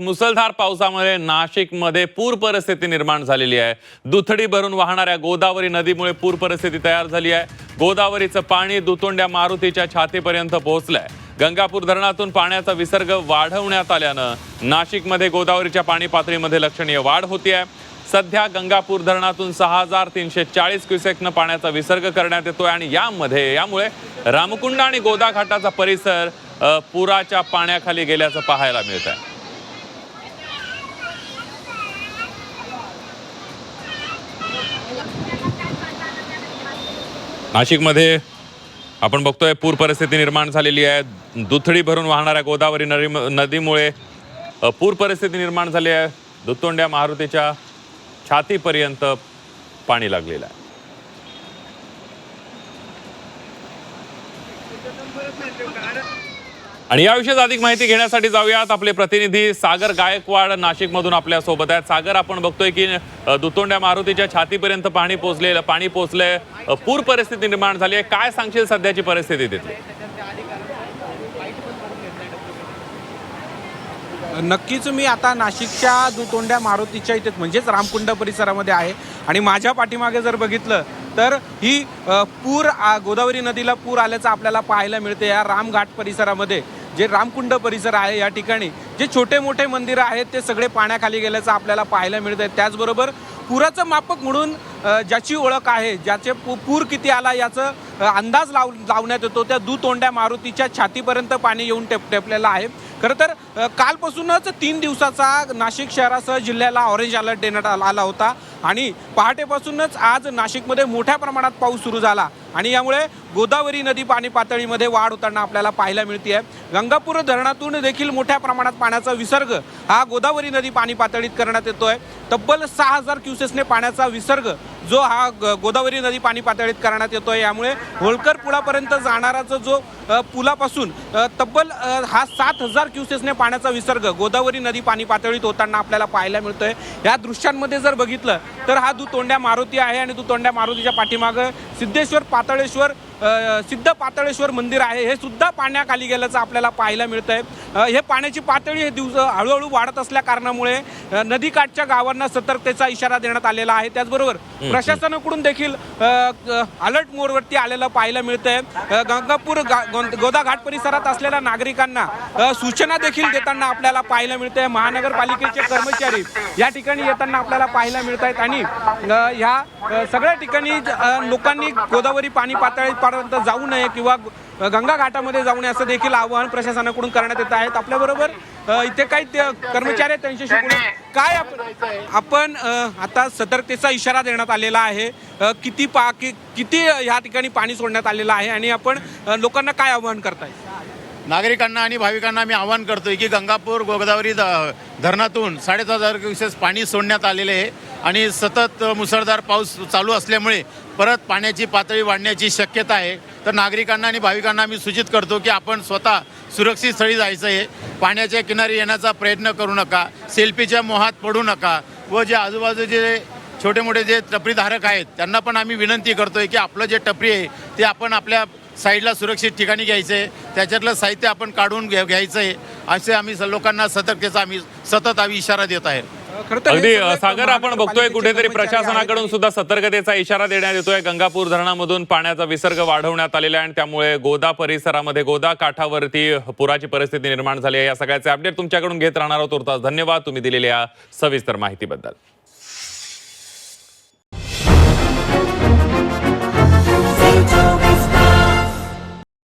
मुसळधार पावसामुळे नाशिकमध्ये पूर परिस्थिती निर्माण झालेली आहे. दुथडी भरून वाहणाऱ्या गोदावरी नदीमुळे पूर परिस्थिती तयार झाली आहे. गोदावरीचं पाणी दुतोंड्या मारुतीच्या छातीपर्यंत पोहोचलंय. गंगापूर धरणातून पाण्याचा विसर्ग वाढवण्यात आल्यानं नाशिकमध्ये गोदावरीच्या पाणी पातळीमध्ये लक्षणीय वाढ होती आहे. सध्या गंगापूर धरणातून सहा हजार तीनशे चाळीस क्युसेकनं पाण्याचा विसर्ग करण्यात येतोय आणि यामध्ये यामुळे रामकुंड आणि गोदा घाटाचा परिसर पुराच्या पाण्याखाली गेल्याचं पाहायला मिळत आहे नाशिकमध्ये आपण बघतोय पूर परिस्थिती निर्माण झालेली आहे. दुथडी भरून वाहणाऱ्या गोदावरी नदी नदीमुळे पूर परिस्थिती निर्माण झाली आहे. दुतोंड्या मारुतीच्या छातीपर्यंत पाणी लागलेलं आहे. आणि याविषयी अधिक माहिती घेण्यासाठी जाऊयात. आपले प्रतिनिधी सागर गायकवाड नाशिकमधून आपल्यासोबत आहेत. सागर आपण बघतोय की दुतोंड्या मारुतीच्या छातीपर्यंत पाणी पोचलेलं पाणी पोचलंय. पूर परिस्थिती निर्माण झाली आहे. काय सांगशील सध्याची परिस्थिती तिथली? नक्कीच मी आता नाशिकच्या दुतोंड्या मारुतीच्या इथे म्हणजेच रामकुंड परिसरामध्ये आहे. आणि माझ्या पाठीमागे जर बघितलं तर ही पूर गोदावरी नदीला पूर आल्याचं आपल्याला पाहायला मिळते या रामघाट परिसरामध्ये. जे रामकुंड परिसर आहे या ठिकाणी जे छोटे मोठे मंदिरं आहेत ते सगळे पाण्याखाली गेल्याचं आपल्याला पाहायला मिळत आहे त्याचबरोबर पुराचं मापक म्हणून ज्याची ओळख आहे ज्याचे पू- पूर किती आला याचं अंदाज लाव लावण्यात येतो. त्या दुतोंड्या मारुतीच्या छातीपर्यंत पाणी येऊन टेप टेपलेलं आहे. खरं तर कालपासूनच तीन दिवसाचा नाशिक शहरासह जिल्ह्याला ऑरेंज अलर्ट देण्यात आला आला होता. आणि पहाटेपासूनच आज नाशिकमध्ये मोठ्या प्रमाणात पाऊस सुरू झाला. आणि यामुळे गोदावरी नदी पाणी पातळीमध्ये वाढ होताना आपल्याला पाहायला मिळते आहे गंगापूर धरणातून देखील मोठ्या प्रमाणात पाण्याचा विसर्ग हा गोदावरी नदी पाणी पातळीत करण्यात येतोय. तब्बल सहा हजार क्युसेसने पाण्याचा विसर्ग जो हा ग- गोदावरी नदी पाणी पातळीत करण्यात येतोय. यामुळे होळकर पुलापर्यंत जाणाराचा जो पुलापासून तब्बल हा सात हजार क्युसेसने पाण्याचा विसर्ग गोदावरी नदी पाणी पातळीत होताना आपल्याला पाहायला मिळतोय. या दृश्यांमध्ये जर बघितलं तर हा दुतोंड्या मारुती आहे आणि दुतोंड्या मारुतीच्या पाठीमागं सिद्धेश्वर पाताळेश्वर सिद्ध पाताळेश्वर मंदिर आहे. हे सुद्धा पाण्याखाली गेल्याचं आपल्याला पाहायला मिळत आहे हे पाण्याची पातळी हे दिवस हळूहळू वाढत असल्या कारणामुळे नदीकाठच्या गावांना सतर्कतेचा इशारा देण्यात आलेला आहे. त्याचबरोबर प्रशासनाकडून देखील अलर्ट मोडवरती आलेलं पाहायला मिळतंय. गंगापूर गों- गोदा घाट परिसरात असलेल्या नागरिकांना सूचना देखील देताना आपल्याला पाहायला मिळते. महानगरपालिकेचे कर्मचारी या ठिकाणी येताना आपल्याला पाहायला मिळत आहेत आणि ह्या सगळ्या ठिकाणी लोकांनी गोदावरी पाणी पातळीपर्यंत जाऊ नये किंवा गंगा घाटामध्ये जाऊ नये असं देखील आवाहन प्रशासनाकडून करण्यात येत आहेत आपल्याबरोबर इथे काही ते- कर्मचारी आहेत त्यांच्याशी बोलू. काय आपण आता सतर्कतेचा इशारा देण्यात आलेला आहे. किती पा कि- किती ह्या ठिकाणी पाणी सोडण्यात आलेलं आहे आणि आपण लोकांना काय आवाहन करताय? नागरिकांना आणि भाविकांना आम्ही आवाहन करतोय की गंगापूर गोदावरी ध- धरणातून साडेसात हजार क्युसेस पाणी सोडण्यात आलेले आहे आणि सतत मुसळधार पाऊस चालू असल्यामुळे परत पाण्याची पातळी वाढण्याची शक्यता आहे. तर नागरिकांना आणि भाविकांना आम्ही सूचित करतो की आपण स्वतः सुरक्षित स्थळी जायचं आहे. पाण्याच्या किनारी येण्याचा प्रयत्न करू नका. सेल्फीच्या मोहात पडू नका. व जे आजूबाजूचे छोटे मोठे जे टपरीधारक आहेत त्यांना पण आम्ही विनंती करतो आहे की आपलं जे टपरी आहे ते आपण आपल्या साईडला सुरक्षित ठिकाणी घ्यायचं आहे त्याच्यातलं साहित्य आपण काढून घ्या घ्यायचं आहे असे आम्ही स- लोकांना सतर्कतेचा आम्ही सतत आम्ही इशारा देत आहे. अगदी सागर आपण बघतोय कुठेतरी प्रशासनाकडून. सुद्धा सतर्कतेचा इशारा देण्यात येतोय. गंगापूर धरणामधून पाण्याचा विसर्ग वाढवण्यात आलेला आहे आणि त्यामुळे गोदा परिसरामध्ये गोदा काठावरती पुराची परिस्थिती निर्माण झाली आहे. या सगळ्याचे अपडेट तुमच्याकडून घेत राहणार आहोत तुर्तास. धन्यवाद. तुम्ही दिलेल्या सविस्तर माहितीबद्दल.